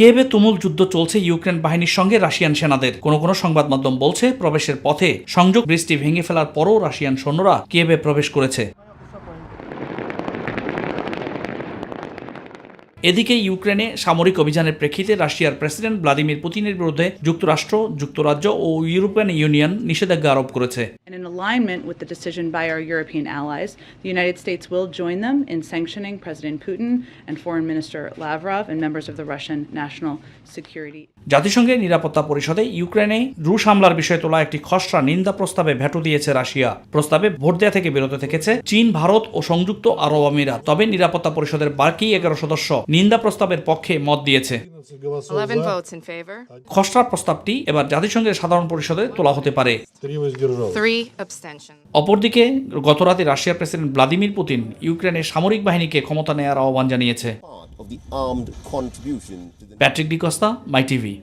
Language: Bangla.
কিয়েভে তুমুল যুদ্ধ চলছে ইউক্রেন বাহিনীর সঙ্গে রাশিয়ান সেনাদের। কোন কোন সংবাদ মাধ্যম বলছে, প্রবেশের পথে সংযোগ বৃষ্টি ভেঙে ফেলার পরও রাশিয়ান সৈন্যরা কেবে প্রবেশ করেছে। এদিকে ইউক্রেনে সামরিক অভিযানের প্রেক্ষিতে রাশিয়ার প্রেসিডেন্ট ভ্লাদিমির পুতিনের বিরুদ্ধে যুক্তরাষ্ট্র যুক্তরাজ্য ও ইউরোপিয়ান ইউনিয়ন নিষেধাজ্ঞা আরোপ করেছে। And in alignment with the decision by our European allies, the United States will join them in sanctioning President Putin and Foreign Minister Lavrov and members of the Russian National Security জাতিসংঘের নিরাপত্তা পরিষদে ইউক্রেনে রুশ হামলার বিষয়ে তোলা একটি খসড়া নিন্দা প্রস্তাবে ভেটো দিয়েছে রাশিয়া। প্রস্তাবে ভোট দেওয়া থেকে বিরত থেকেছে চীন ভারত ও সংযুক্ত আরব আমিরাত। তবে নিরাপত্তা পরিষদের বাকি এগারো সদস্য নিন্দা প্রস্তাবের পক্ষে মত দিয়েছে। খসড়া প্রস্তাবটি এবার জাতিসংঘের সাধারণ পরিষদে তোলা হতে পারে। অপরদিকে গতরাতে রাশিয়ার প্রেসিডেন্ট ভ্লাদিমির পুতিন ইউক্রেনের সামরিক বাহিনীকে ক্ষমতা নেয়ার আহ্বান জানিয়েছে। Patrick D'Costa my TV.